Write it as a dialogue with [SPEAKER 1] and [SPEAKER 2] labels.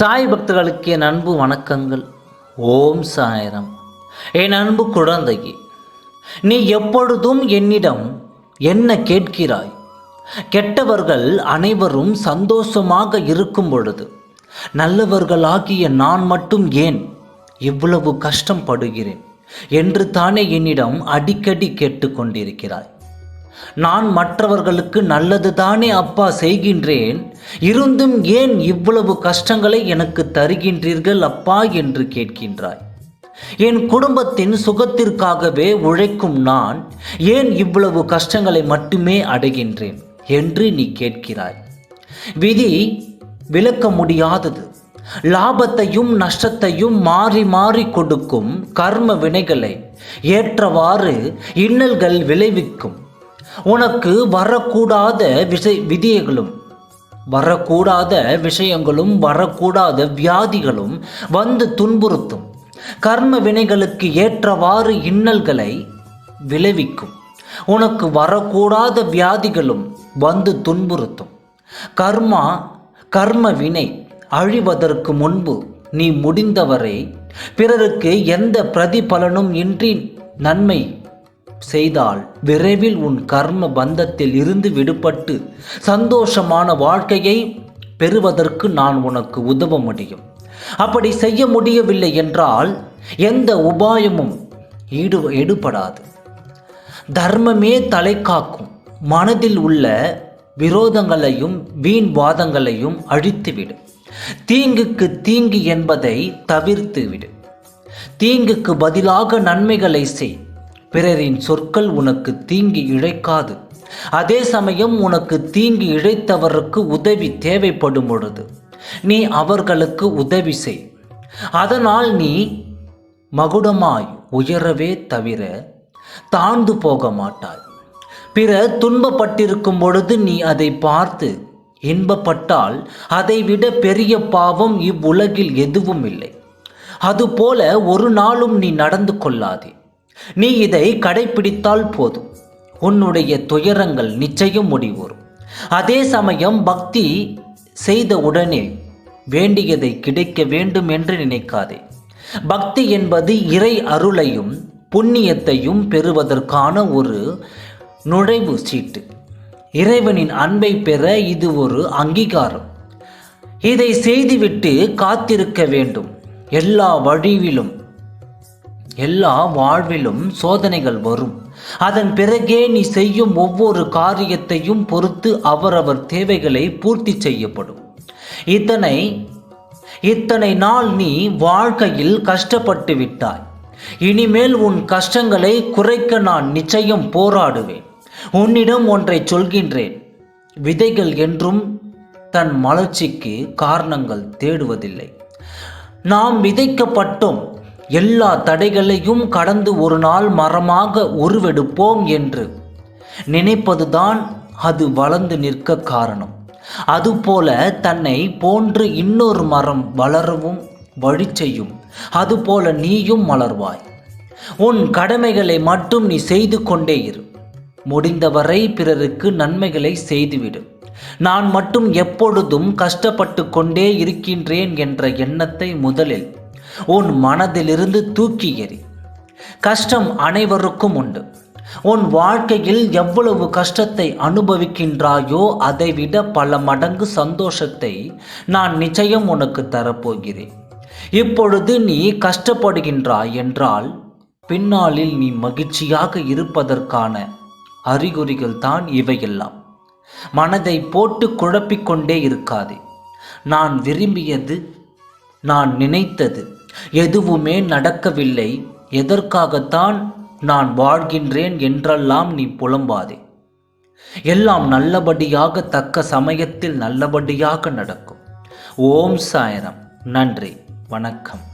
[SPEAKER 1] சாய் பக்தர்களுக்கு என் அன்பு வணக்கங்கள். ஓம் சாயரம். என் அன்பு குழந்தையே நீ எப்பொழுதும் என்னிடம் என்ன கேட்கிறாய்? கெட்டவர்கள் அனைவரும் சந்தோஷமாக இருக்கும் பொழுது நல்லவர்களாகிய நான் மட்டும் ஏன் இவ்வளவு கஷ்டப்படுகிறேன்? என்று தானே என்னிடம் அடிக்கடி கேட்டுக்கொண்டிருக்கிறாய். நான் மற்றவர்களுக்கு நல்லது தானே அப்பா செய்கின்றேன். இருந்தும் ஏன் இவ்வளவு கஷ்டங்களை எனக்கு தருகின்றீர்கள் அப்பா என்று கேட்கின்றாய். என் குடும்பத்தின் சுகத்திற்காகவே உழைக்கும் நான் ஏன் இவ்வளவு கஷ்டங்களை மட்டுமே அடைகின்றேன் என்று நீ கேட்கிறாய். விதி விளக்க முடியாதது. லாபத்தையும் நஷ்டத்தையும் மாறி மாறி கொடுக்கும் கர்ம வினைகளை ஏற்றவாறு இன்னல்கள் விளைவிக்கும். உனக்கு வரக்கூடாத விஷய விதியங்களும் வரக்கூடாத விஷயங்களும் வரக்கூடாத வியாதிகளும் வந்து துன்புறுத்தும். கர்ம வினைகளுக்கு ஏற்றவாறு இன்னல்களை விளைவிக்கும். உனக்கு வரக்கூடாத வியாதிகளும் வந்து துன்புறுத்தும். கர்மா கர்ம வினை அழிவதற்கு முன்பு நீ முடிந்தவரை. பிறருக்கு எந்த பிரதிபலனும் இன்றி நன்மை செய்தால் விரைவில் உன் கர்ம பந்தத்தில் இருந்து விடுபட்டு சந்தோஷமான வாழ்க்கையை பெறுவதற்கு நான் உனக்கு உதவ முடியும். அப்படி செய்ய முடியவில்லை என்றால் எந்த உபாயமும் ஈடு எடுபடாது. தர்மமே தலை காக்கும். மனதில் உள்ள விரோதங்களையும் வீண் வாதங்களையும் அழித்துவிடும் தீங்குக்கு தீங்கு என்பதை தவிர்த்துவிடு. தீங்குக்கு பதிலாக நன்மைகளை செய். பிறரின் சொற்கள் உனக்கு தீங்கு இழைக்காது. அதே சமயம் உனக்கு தீங்கு இழைத்தவருக்கு உதவி தேவைப்படும் பொழுது நீ அவர்களுக்கு உதவி செய். அதனால் நீ மகுடமாய் உயரவே தவிர தாழ்ந்து போக மாட்டாய். பிற துன்பப்பட்டிருக்கும் பொழுது நீ அதை பார்த்து இன்பப்பட்டால் அதைவிட பெரிய பாவம் இவ்வுலகில் எதுவும் இல்லை. அதுபோல ஒரு நாளும் நீ நடந்து கொள்ளாதே. நீ இதை கடைபிடித்தால் போதும். உன்னுடைய துயரங்கள் நிச்சயம் முடிவுறும். அதே சமயம் பக்தி செய்த உடனே வேண்டியதை கிடைக்க வேண்டும் என்று நினைக்காதே. பக்தி என்பது இறை அருளையும் புண்ணியத்தையும் பெறுவதற்கான ஒரு நுழைவு சீட்டு. இறைவனின் அன்பை பெற இது ஒரு அங்கீகாரம். இதை செய்துவிட்டு காத்திருக்க வேண்டும். எல்லா வழிவிலும் எல்லா வாழ்விலும் சோதனைகள் வரும். அதன் பிறகே நீ செய்யும் ஒவ்வொரு காரியத்தையும் பொறுத்து அவரவர் தேவைகளை பூர்த்தி செய்யப்படும். இத்தனை இத்தனை நாள் நீ வாழ்க்கையில் கஷ்டப்பட்டு விட்டாய். இனிமேல் உன் கஷ்டங்களை குறைக்க நான் நிச்சயம் போராடுவேன். உன்னிடம் ஒன்றை சொல்கின்றேன். விதைகள் என்றும் தன் மலர்ச்சிக்கு காரணங்கள் தேடுவதில்லை. நாம் விதைக்கப்பட்டோம். எல்லா தடைகளையும் கடந்து ஒரு நாள் மரமாக உருவெடுப்போம் என்று நினைப்பதுதான் அது வளர்ந்து நிற்க காரணம். அதுபோல தன்னை போன்று இன்னொரு மரம் வளரவும் வழி செய்யும். அதுபோல நீயும் மலர்வாய் உன் கடமைகளை மட்டும் நீ செய்து கொண்டே இரு. முடிந்தவரை பிறருக்கு நன்மைகளை செய்துவிடு. நான் மட்டும் எப்பொழுதும் கஷ்டப்பட்டு கொண்டே இருக்கின்றேன் என்ற எண்ணத்தை முதலில் உன் மனதிலிருந்து தூக்கி எறி. கஷ்டம் அனைவருக்கும் உண்டு. உன் வாழ்க்கையில் எவ்வளவு கஷ்டத்தை அனுபவிக்கின்றாயோ அதைவிட பல மடங்கு சந்தோஷத்தை நான் நிச்சயம் உனக்கு தரப்போகிறேன். இப்பொழுது நீ கஷ்டப்படுகின்றாய் என்றால் பின்னாளில் நீ மகிழ்ச்சியாக இருப்பதற்கான அறிகுறிகள் தான் இவையெல்லாம். மனதை போட்டு குழப்பிக்கொண்டே இருக்காதே. நான் விரும்பியது நான் நினைத்தது எதுவுமே நடக்கவில்லை. எதற்காகத்தான் நான் வாழ்கின்றேன் என்றெல்லாம் நீ புலம்பாதே. எல்லாம் நல்லபடியாக தக்க சமயத்தில் நல்லபடியாக நடக்கும். ஓம் சாயரம். நன்றி. வணக்கம்.